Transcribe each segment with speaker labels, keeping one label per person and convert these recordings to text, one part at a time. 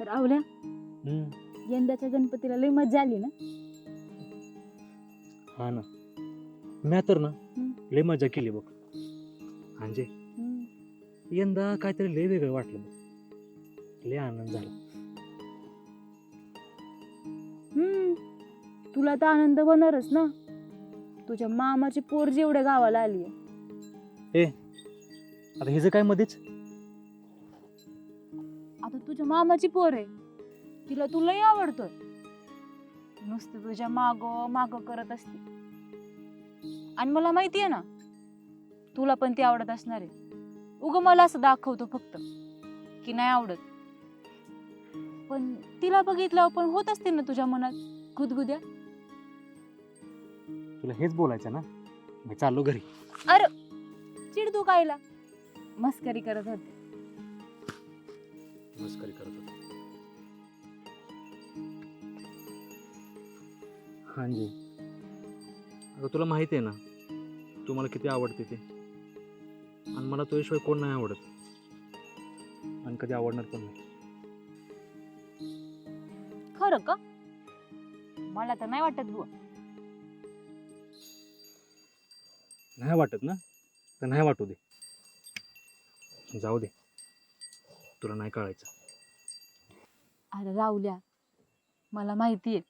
Speaker 1: तर आवल्या
Speaker 2: हम्म,
Speaker 1: यंदाच्या गणपतीला लई मजा आली ना?
Speaker 2: हा ना. म्या तर ना
Speaker 1: हम्म.
Speaker 2: लय मजा केली बघ. म्हणजे
Speaker 1: हम्म.
Speaker 2: यंदा काहीतरी लय वेगळं वाटलं बघ. लय आनंद झाला.
Speaker 1: हम्म. तुला तर आनंद होणारच ना? तुझ्या मामाची पोर जेवढ्या गावाला आली
Speaker 2: आता हिचं काय मध्येच?
Speaker 1: तुझ्या मामाची पोर आहे. तिला तुलाही आवडतोय. नुसतं तुझ्या माग माग करत असते. आणि मला माहिती आहे ना तुला पण ती आवडत असणार आहे. उग मला असं दाखवतो फक्त की नाही आवडत. पण तिला बघितल्यावर पण होत असते ना तुझ्या मनात गुदगुद्या?
Speaker 2: तुला हेच बोलायचं ना? मी चाललो घरी.
Speaker 1: अरे चिड तू कायला? मस्करी करत होते.
Speaker 2: मस्करी करत होतो. हांजी अगं तुला माहिती आहे ना तू मला किती आवडते ते? आणि मला तुझ्याशिवाय कोण नाही आवडत? आणि कधी आवडणार पण नाही.
Speaker 1: खरं का? मला तर नाही वाटत बुवा.
Speaker 2: नाही वाटत ना? तर नाही वाटू दे. जाऊ दे. तुला नाही कळायचं.
Speaker 1: अरे राहुल्या मला माहितीये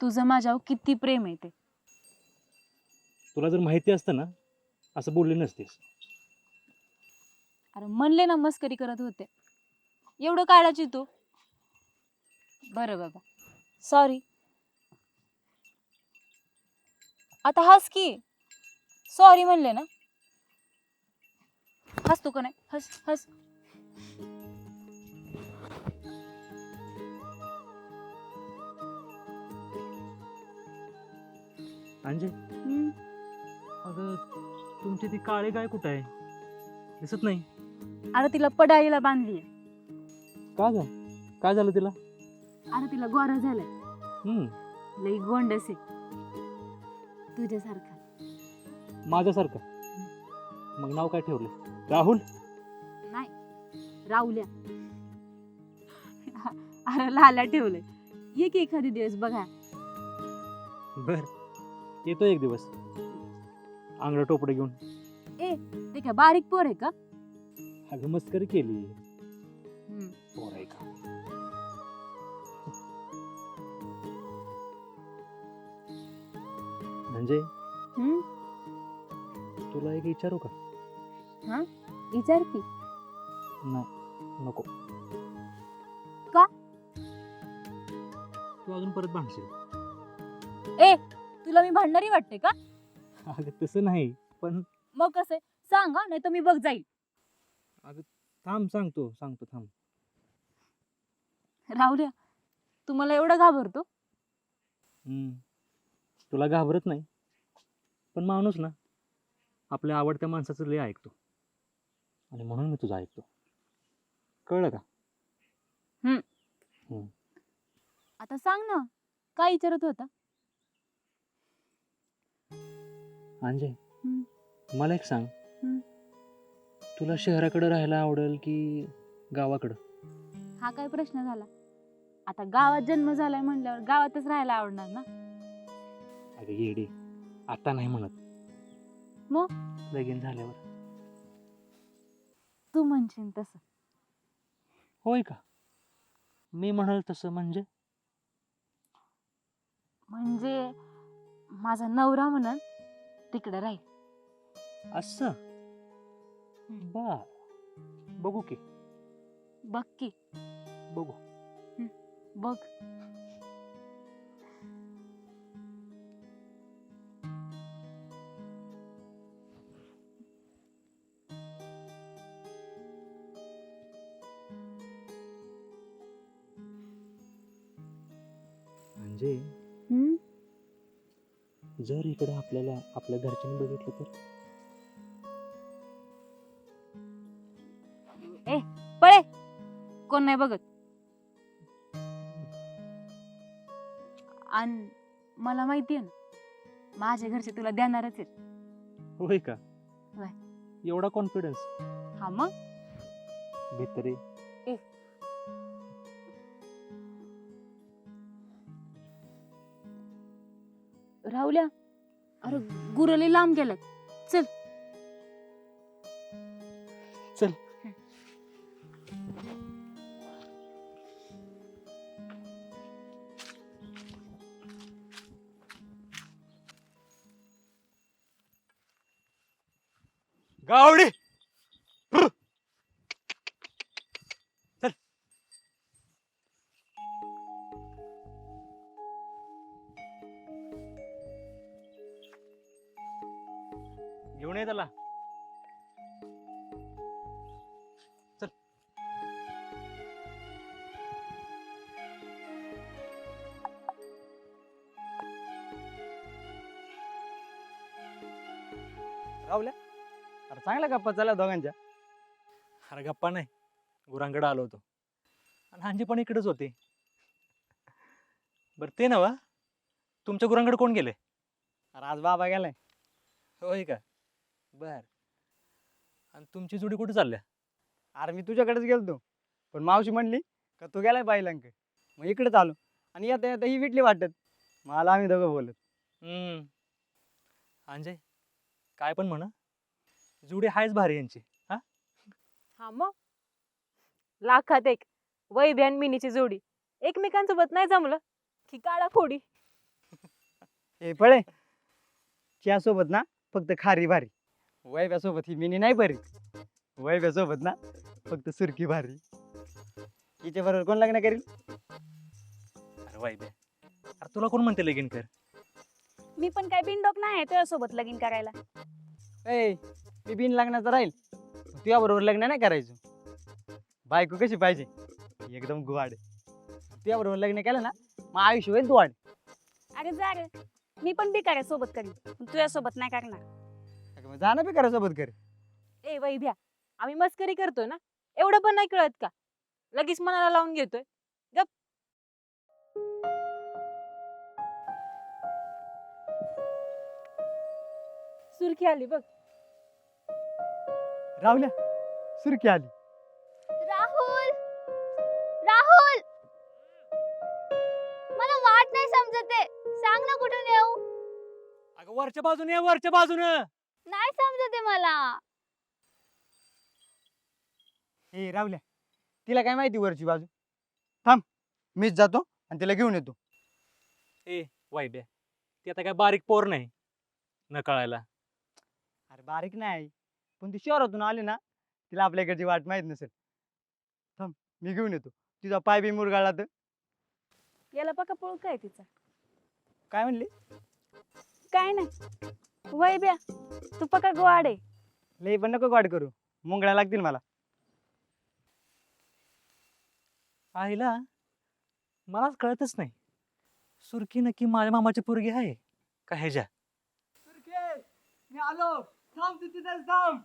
Speaker 1: तुझं माझ्यावर किती प्रेम आहे ते.
Speaker 2: तुला जर माहिती असतं ना असं बोलली नसतेस.
Speaker 1: अरे म्हणले ना मस्करी करत होते. एवढं काढायची तू. बरं बाबा. सॉरी आता हस की. सॉरी म्हणले ना. हस तू का नाही? हस हस.
Speaker 2: अंजे. अगं तुमची ती काळे गाय कुठं आहे? दिसत नाही.
Speaker 1: अरे तिला पडाळीला बांधली
Speaker 2: का ग? काय झालं तिला?
Speaker 1: अरे तिला गोरा झालाय.
Speaker 2: हम्म.
Speaker 1: लई गोंडस आहे. तुझ्यासारखा.
Speaker 2: माझ्यासारखं? मग नाव काय ठेवलं? राहुल?
Speaker 1: नाही राहुल्या. अरे लाला ठेवलंय. ये की एखादी दिवस बघा.
Speaker 2: बर. येतो एक दिवस. आंगडं टोपडे घेऊन.
Speaker 1: ए ते काय बारीक पोर आहे का?
Speaker 2: अगं मस्करी केली.
Speaker 1: हम्म.
Speaker 2: पोर आहे का? म्हणजे
Speaker 1: हम्म?
Speaker 2: तुला एक विचारू का?
Speaker 1: विचार की.
Speaker 2: नाही नको.
Speaker 1: का?
Speaker 2: तू अजून परत भांडशील.
Speaker 1: तुला मी भांडणारी वाटते का?
Speaker 2: अगं तसं नाही पण
Speaker 1: मग कसं? सांगा नाही तर मी बघ जाईल.
Speaker 2: थांब सांगतो सांगतो थांब.
Speaker 1: राहुल्या तू मला एवढं घाबरतो.
Speaker 2: हम्म. तुला घाबरत नाही. पण माणूस ना आपल्या आवडत्या माणसाचं लय ऐकतो. आणि म्हणून मी तुझं ऐकतो. कळलं का?
Speaker 1: आता सांग ना काय विचारत होता? हम्म.
Speaker 2: मला एक सांग.
Speaker 1: हम्म.
Speaker 2: तुला शहराकडे राहायला आवडेल की गावाकडं?
Speaker 1: हा काय प्रश्न झाला. आता गावात जन्म झालाय म्हणल्यावर गावातच राहायला आवडणार ना?
Speaker 2: अगं येडी. आता नाही म्हणत.
Speaker 1: मग?
Speaker 2: लगीन झाल्यावर.
Speaker 1: तू म्हणशील तसं.
Speaker 2: होय का? मी म्हणाल तसं म्हणजे?
Speaker 1: म्हणजे माझा नवरा म्हणून तिकडे राहील
Speaker 2: असं? बर. बघू की.
Speaker 1: बघ की.
Speaker 2: बघू.
Speaker 1: बघ.
Speaker 2: म्हणजे? जर इकडे आपल्याला आपल्या घरच्यांनी बघितलं तर?
Speaker 1: पळे! कोण नाही बघत. आणि मला माहितीये ना माझ्या घरचे तुला देणारच आहेत.
Speaker 2: होय का?
Speaker 1: होय.
Speaker 2: एवढा कॉन्फिडन्स
Speaker 1: हा मग?
Speaker 2: भितरे
Speaker 1: राहुल्या? अरे गुरले लांब गेलात. चल.
Speaker 2: चल. गावडी!
Speaker 3: राहुल्या अरे चांगला गप्पा चालला दोघांच्या.
Speaker 2: अरे गप्पा नाही. गुरांकडे आलो होतो. आणि हांजी पण इकडेच होते. बरं ते नवा तुमच्या गुरांकडे कोण गेले?
Speaker 3: अरे आज बाबा गेलाय.
Speaker 2: होय का? बर. आणि तुमची जोडी कुठे चालल्या?
Speaker 3: अरे मी तुझ्याकडेच गेलतो. पण मावशी म्हणली का तू गेलाय बाईलांक मग इकडेच आलो. आणि येता येता ही विटली वाटत. मला आम्ही दोघं बोलत.
Speaker 2: हम्म. अंजय काय पण म्हणा. जुडी हायच भारी यांची हा?
Speaker 1: हा मग? लाखात एक वैभ्य आणि मिनीची जोडी. एकमेकांसोबत नाही जमलं की काळा फोडी.
Speaker 3: हे पळे. सोबत ना फक्त खारी भारी. वैभ्यासोबत ही मिनी नाही बरी वैभ्यासोबत ना फक्त सुरकी भारी. हिच्या बरोबर कोण लग्न करील?
Speaker 2: अरे वाई बे अरे तुला कोण म्हणते लगीन कर?
Speaker 1: मी पण काय बिनडोक नाही आहे तुझ्यासोबत लगीन करायला.
Speaker 3: ए मी बिन लग्नाचा राहील. तुझ्या बरोबर लग्न नाही करायचं. बायको कशी पाहिजे? एकदम गुवाड तुझ्या बरोबर लग्न केलं ना मग आयुष्य होईल दुवाड
Speaker 4: अरे जा रे. मी पण बिकार सोबत करीन पण तुझ्यासोबत नाही करणार.
Speaker 3: अगं मग जाणं बी करा सोबत कर
Speaker 1: ए वैभ्या आम्ही मस्करी करतोय ना? एवढं पण नाही कळत का? लगेच मनाला लावून घेतोय. सुरखी आली बघ.
Speaker 3: राहुल्या सुरकी आली.
Speaker 4: राहुल राहुल. मला वाट नाही समजत आहे. सांग ना कुठून येऊ?
Speaker 2: अगं वरच्या बाजूने ये, वरच्या बाजूनं.
Speaker 4: नाही समजत आहे मला.
Speaker 3: ए राहुल्या तिला काय माहिती वरची बाजू? थांब मीच जातो आणि तिला घेऊन येतो.
Speaker 2: ए वाई बे ती आता काय बारीक पोर नाही न कळायला
Speaker 3: बारीक नाही. पण ती शहरातून आली ना तिला आपल्याकडची वाट माहीत नसेल. थांब मी घेऊन येतो. तिचा पाय बी मुरगाळला तर.
Speaker 1: याला पका पळ काय तिचा.
Speaker 3: काय म्हणली?
Speaker 4: काय नाही. वैब्या तू पकड गोवाड आहे.
Speaker 3: लई पण नको वाट करू. मुंगळ्या लागतील मला.
Speaker 2: आईला मलाच कळतच नाही. सुरखी नक्की माझ्या मामाची पोरगी आहे का ह्याच्या?
Speaker 3: मी आलो. थांब तू तिथेच थांब.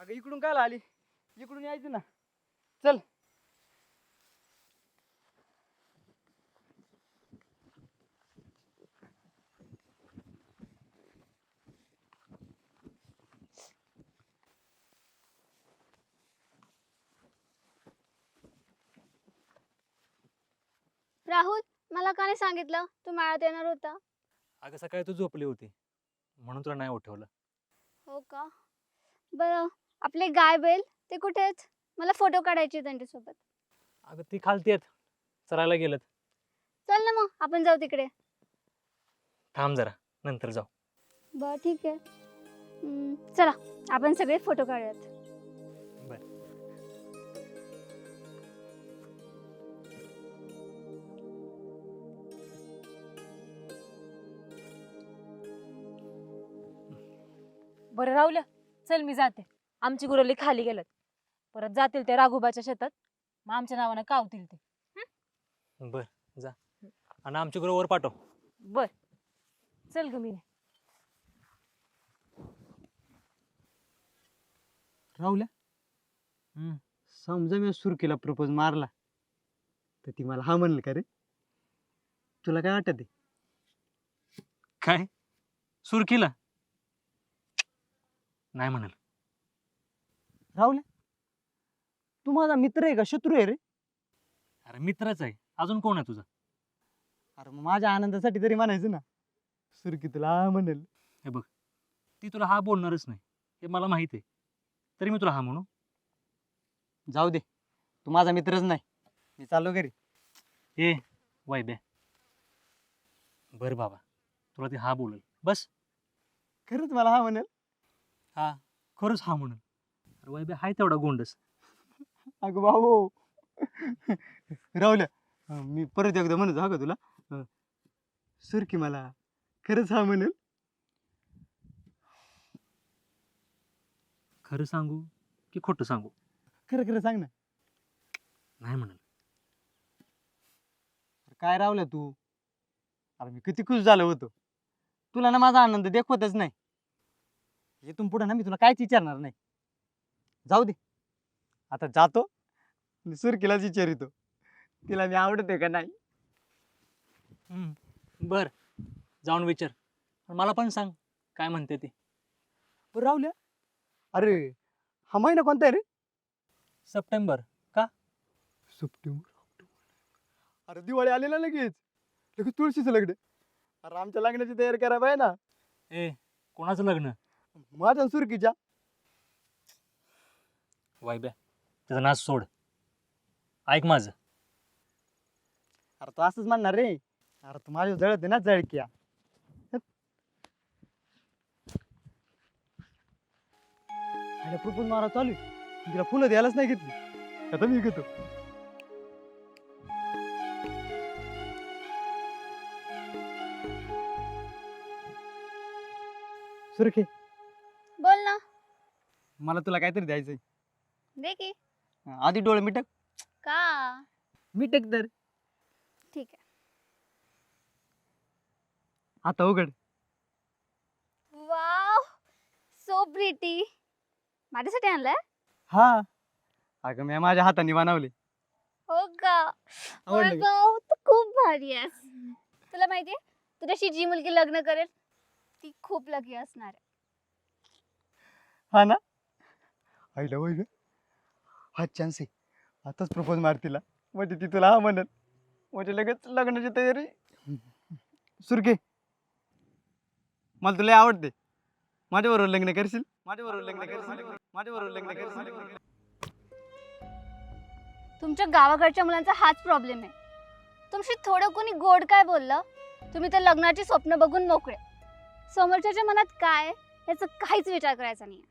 Speaker 3: अगं इकडून काय आली? इकडून यायचं ना. चल.
Speaker 4: राहुल मला का नाही सांगितलं? तू माळ्यात येणार होता.
Speaker 2: अगं सकाळी तू झोपली होती म्हणून तुला नाही उठवलं.
Speaker 4: हो का? बरं आपले गाय बैल ते कुठे आहेत? मला फोटो काढायचे त्यांच्यासोबत.
Speaker 2: अगं ती खालती आहेत चरायला गेलं
Speaker 4: चल ना मग आपण जाऊ तिकडे.
Speaker 2: थांब जरा नंतर जाऊ.
Speaker 4: बरं ठीक आहे. हम्म, चला आपण सगळे फोटो काढूयात.
Speaker 1: बरं राहुल्या चल मी जाते. आमची गुरली खाली गेल्यात परत जातील ते राघोबाच्या शेतात. मग आमच्या नावानं कावतील ते.
Speaker 2: बर जा. आणि आमच्या वर पाठव.
Speaker 1: बर. चल ग मी
Speaker 3: राहुल्या समजा मी सुरकीला प्रपोज मारला तर ती मला हा म्हणलं का रे? तुला काय वाटत आहे
Speaker 2: काय? सुरखीला नाही म्हणाल.
Speaker 3: राहुल्या तू माझा मित्र आहे का? शत्रू आहे रे.
Speaker 2: अरे मित्रच आहे. अजून कोण आहे तुझा?
Speaker 3: अरे मग माझ्या आनंदासाठी तरी म्हणायचं ना. सुरकी तुला हा म्हणेल.
Speaker 2: ती तुला हा बोलणारच नाही. हे मला माहीत आहे. तरी मी तुला हा म्हणू.
Speaker 3: जाऊ दे. तू माझा मित्रच नाही. मी चाललो घरी.
Speaker 2: ए वैब्या बरं बाबा तुला ती हा बोलेल. बस.
Speaker 3: खरंच मला हा म्हणेल?
Speaker 2: हा. खरंच हा म्हणून. अरे वैब्या हाय तेवढा गोंडस.
Speaker 3: अगं भाऊ. राहुल्या अं, मी परत एकदा म्हणतो हा का तुला? अं, सुरकी मला खरंच हा म्हणेल?
Speaker 2: खरं सांगू की खोटं सांगू?
Speaker 3: खरं खरं सांग ना.
Speaker 2: नाही म्हणाल.
Speaker 3: अरे काय रावल्या तू? अरे मी किती खुश झालो होतो. तुला ना माझा आनंद देखवतच नाही. इथून पुढे ना मी तुला काहीच विचारणार नाही. जाऊ दे. आता जातो. आणि सुरकीलाच विचारितो. तिला मी आवडते का नाही?
Speaker 2: बर. जाऊन विचार. पण मला पण सांग काय म्हणते ती?
Speaker 3: बरं राहुल्या अरे हा महिना कोणता आहे रे?
Speaker 2: सप्टेंबर
Speaker 3: सप्टेंबर अरे दिवाळी आलेला लगेच. लगेच तुळशीचं लग्न. अरे आमच्या लग्नाची तयारी करा पाहिजे ना.
Speaker 2: ए कोणाचं लग्न?
Speaker 3: माझ्या आणि सुरकीच्या
Speaker 2: वायब्या त्याचा नाच सोड. ऐक माझं.
Speaker 3: अरे तू असंच म्हणणार रे. अरे तू माझ्या जळत ना जळक्या. अरे प्रपोज मारा चालू आहे. तिला फुलं द्यायलाच नाही घेतली. आता मी घेतो. सुरखे मला तुला काहीतरी द्यायचंय.
Speaker 4: दे की.
Speaker 3: आधी डोळे मिटक.
Speaker 4: का?
Speaker 3: मिटक तर.
Speaker 4: ठीक आहे.
Speaker 3: आता उघड.
Speaker 4: वाव सो प्रिटी माझ्यासाठी आणलंय?
Speaker 3: हा. अगं मी माझ्या हाताने बनवले.
Speaker 4: हो का?
Speaker 3: आवडलं का?
Speaker 4: वाव, तू खूप भारी आहेस. तुला माहितीये तुझ्याशी जी मुलगी लग्न करेल ती खूप लकी असणार आहे.
Speaker 3: हा ना? आईला वय हा चान्स आहे. आताच प्रपोज मार तिला म्हणजे ती तुला हा म्हणत म्हणजे लगेच लग्नाची तयारी. सुरके मला तुला आवडते. माझ्याबरोबर लग्न करशील? माझ्याबरोबर लग्न करशील? माझ्याबरोबर लग्न करशील?
Speaker 4: तुमच्या गावाकडच्या मुलांचा हाच प्रॉब्लेम आहे. तुमची थोडं कोणी गोड काय बोललं? तुम्ही तर लग्नाची स्वप्न बघून मोकळे. समोरच्याच्या मनात काय याचं काहीच विचार करायचा नाही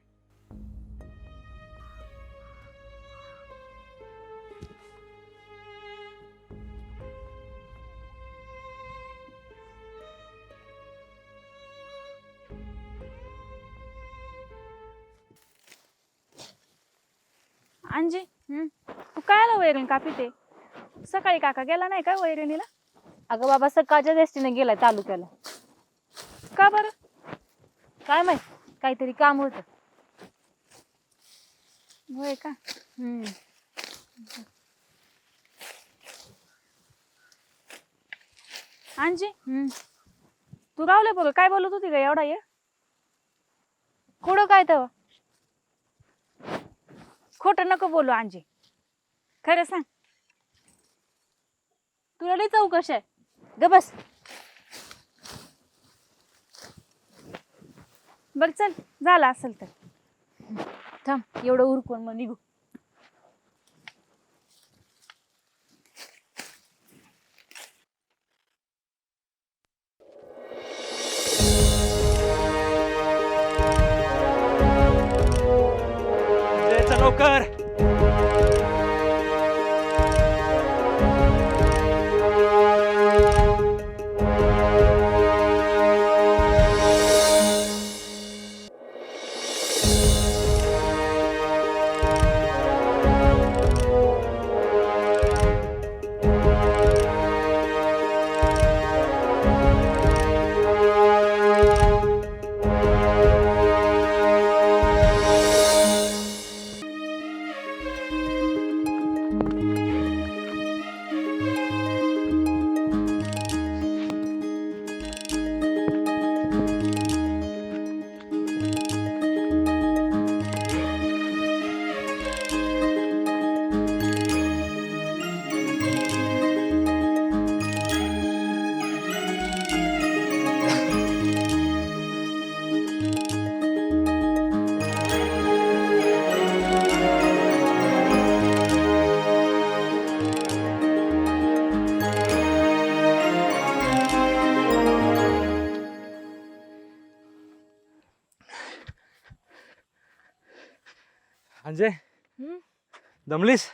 Speaker 1: अंजी तू काय आला वैरण का पिते सकाळी काका गेला नाही का वैरणीला? अगं बाबा सकाळच्या एसटीने गेलाय तालुक्याला. का बरं? काय माहीत काहीतरी काम होत. होय का? हम्म. अंजी तू गावले बघ काय बोलत होती का एवढा ये? कुठं काय तेव्हा खोटं नको बोलू अंजी खरं सांग. तुला लई चौकश आहे. ग बस. बर चल झाला असेल तर. थांब एवढं उरकून मग निघू.
Speaker 2: अंजय
Speaker 1: हम्म?
Speaker 2: दमलीस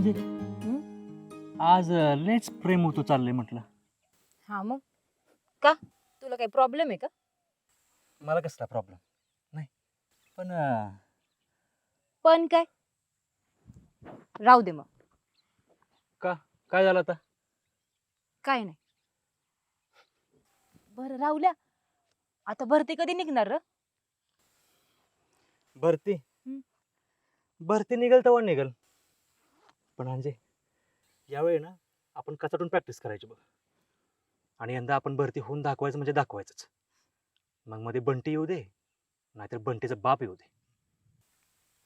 Speaker 2: अंजय आज अं, लयच प्रेम होतो चाललंय म्हटलं.
Speaker 1: हा मग? का? तुला काही प्रॉब्लेम आहे का?
Speaker 2: मला कसला प्रॉब्लेम नाही. पण अं,
Speaker 1: पण काय? राहू दे मग.
Speaker 2: काय झालं आता?
Speaker 1: काय नाही. बरं राहुल्या. आता भरती कधी निघणार र?
Speaker 2: भरती? भरती निघेल तेव्हा निघेल. पण अंजय यावेळी ना आपण कचाटून प्रॅक्टिस करायची बघ. आणि यंदा आपण भरती होऊन दाखवायचं म्हणजे दाखवायचंच. मग मध्ये बंटी येऊ दे नाहीतर बंटीचा बाप येऊ दे.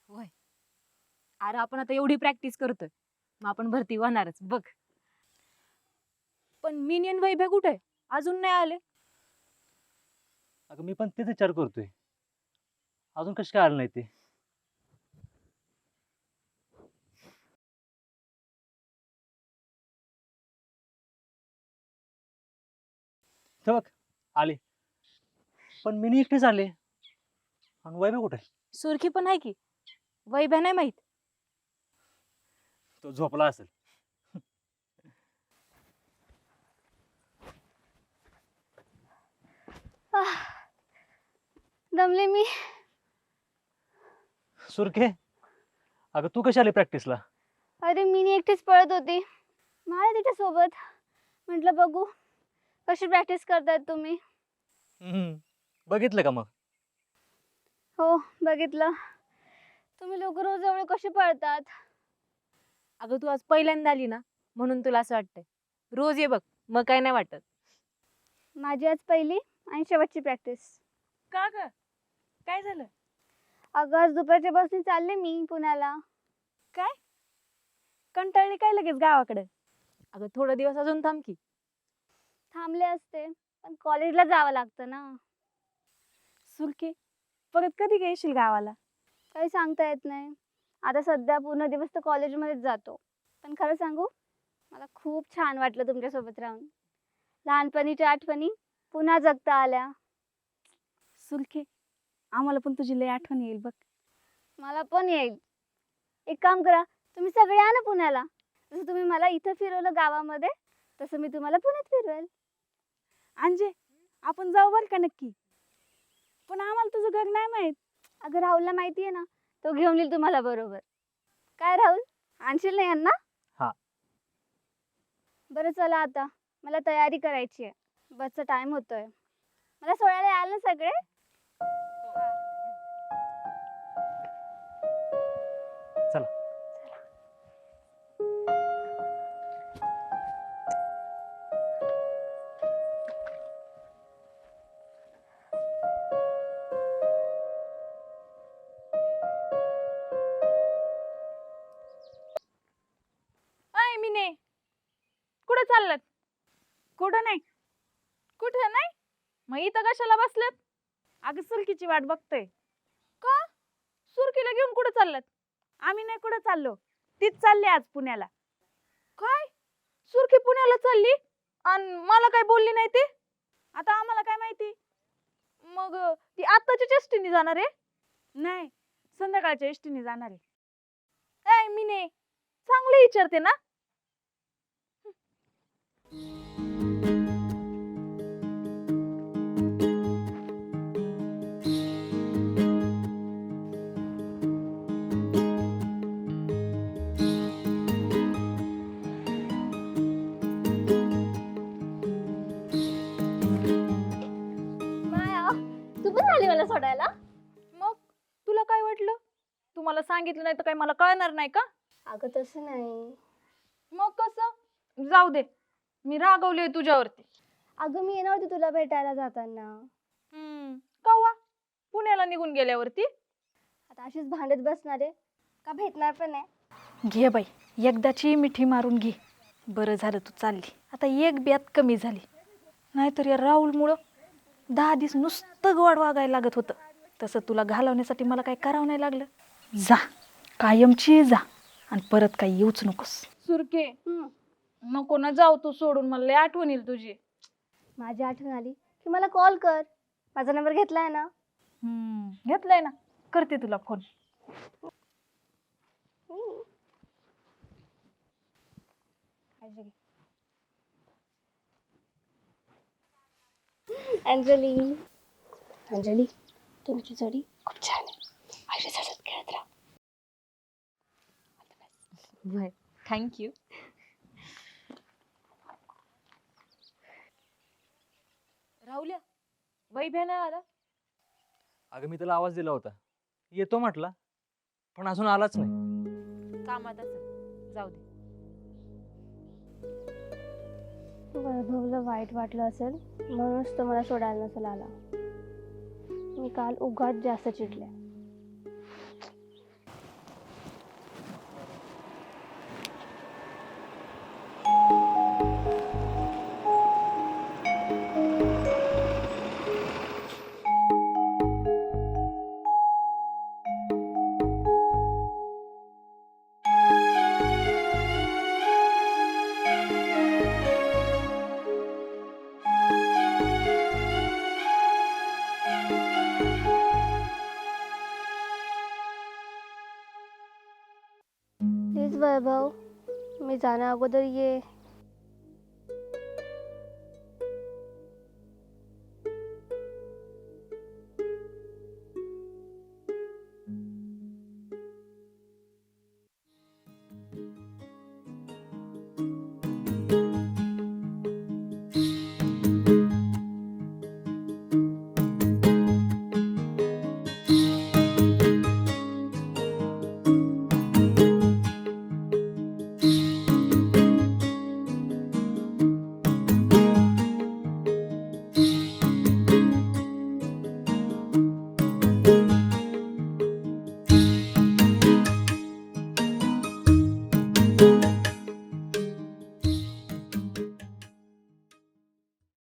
Speaker 1: होय. अरे आपण आता एवढी प्रॅक्टिस करतोय मग आपण भरती होणारच बघ. पण मिनियन वैभ्या कुठे आहे? अजून नाही आले.
Speaker 2: अगं मी पण तेच विचार करतोय. अजून कशी काय आलं नाही ते? ते बघ आले. पण मिनी एकटेच आले आणि वैभव कुठे?
Speaker 1: सुरखी पण आहे की? वैभ्या नाही माहीत.
Speaker 2: तो झोपला असेल.
Speaker 4: आह, दमले मी.
Speaker 2: सुरखे अगं तू कशी आली प्रॅक्टिसला
Speaker 4: अरे मी नी एकटीच पळत होती. मला तिच्या सोबत म्हटलं बघू. कशी प्रॅक्टिस करतायत तुम्ही?
Speaker 2: बघितलं का मग?
Speaker 4: हो बघितलं. तुम्ही लोक रोज एवढे कसे पळतात?
Speaker 1: अगं तू आज पहिल्यांदा आली ना म्हणून तुला असं वाटतंय. रोज ये बघ मग काय नाही वाटत.
Speaker 4: माझी आज पहिली आणि शेवटची प्रॅक्टिस
Speaker 1: का ग? काय झालं?
Speaker 4: अगं आज दुपारच्या बसने चालले मी पुण्याला.
Speaker 1: कंटाळली काय लगेच गावाकडे? अगं थोडा दिवस अजून थांब की.
Speaker 4: थांबले असते. पण कॉलेजला जावं लागतं ना.
Speaker 1: सुरखे परत कधी येशील गावाला?
Speaker 4: काही सांगता येत नाही. आता सध्या पूर्ण दिवस तर कॉलेजमध्येच जातो. पण खरं सांगू मला खूप छान वाटलं तुमच्यासोबत राहून. लहानपणीच्या आठवणी पुन्हा जगता आल्या.
Speaker 1: सुरखे आम्हाला पण तुझी लय आठवण येईल बघ.
Speaker 4: मला पण येईल. एक काम करा तुम्ही सगळे या ना पुण्याला. जसं तुम्ही मला इथं फिरवलं गावामध्ये तसं मी तुम्हाला पुण्यात फिरवेल.
Speaker 1: अंजे आपण जाऊ बर का नक्की? पण आम्हाला तुझं घर नाही माहीत.
Speaker 4: अगं राहुलला माहिती आहे ना तो घेऊन येईल तुम्हाला बरोबर. काय राहुल? आणशील ना यांना?
Speaker 2: हा.
Speaker 4: बरं चला आता. मला तयारी करायची आहे. बसचा टाइम होतोय. मला सोडायला याल ना सगळे?
Speaker 1: कशाला बसलात अगं सुरकीची वाट बघतोय. का? सुरकीला घेऊन कुठं चाललात? आम्ही नाही कुठं चाललो. तीच चालली आज पुण्याला. काय? सुरकी पुण्याला चालली? आणि मला काय बोलली नाही ते? आता आम्हाला काय माहिती? मग ती आत्ताच्या एसटीने जाणार आहे? नाही संध्याकाळच्या एसटीने जाणार आहे. ऐ मिने चांगले विचारते ना? वाटलं तुम्हाला सांगितलं नाही तर काय मला कळणार नाही का?
Speaker 4: अगं तसं नाही.
Speaker 1: मग कसं? जाऊ दे. मी रागवले तुझ्यावरती.
Speaker 4: अगं मी येणार होती तुला भेटायला जाताना.
Speaker 1: हम्म. कव्वा? पुण्याला निघून गेल्यावरती?
Speaker 4: आता अशीच भांडत बसणार आहे. का भेटणार पण नाही
Speaker 5: घे बाई. एकदाची मिठी मारून घे. बरं झालं तू चालली. आता एक ब्यात कमी झाली. नाहीतर या राहुलमुळं दहा दिवस नुसतं गोड वागायला लागत होतं. तसं तुला घालवण्यासाठी मला काही करावं नाही लागलं. जा कायमची जा आणि परत काही येऊच नकोस.
Speaker 1: सुरके. नको ना जाऊ तू सोडून मला लय आठवण येईल तुझी.
Speaker 4: माझी आठवण आली की मला कॉल कर. माझा नंबर घेतलाय ना?
Speaker 1: हम्म घेतलंय ना. करते तुला फोन.
Speaker 4: अंजली. अंजली. तुमची जोडी खूप छान आहे. अशीच हसत खेळत राहा.
Speaker 1: थँक्यू राहुल्या वैभ्या नाही आला.
Speaker 2: अगं मी त्याला आवाज दिला होता. येतो म्हटला पण अजून आलाच नाही.
Speaker 1: कामात असेल. जाऊ दे.
Speaker 4: वैभवला वाईट वाटलं असेल म्हणूनच तो मला सोडायला नसेल आला. मी काल उगाच जास्त चिडले. जाण्याअगोदर ये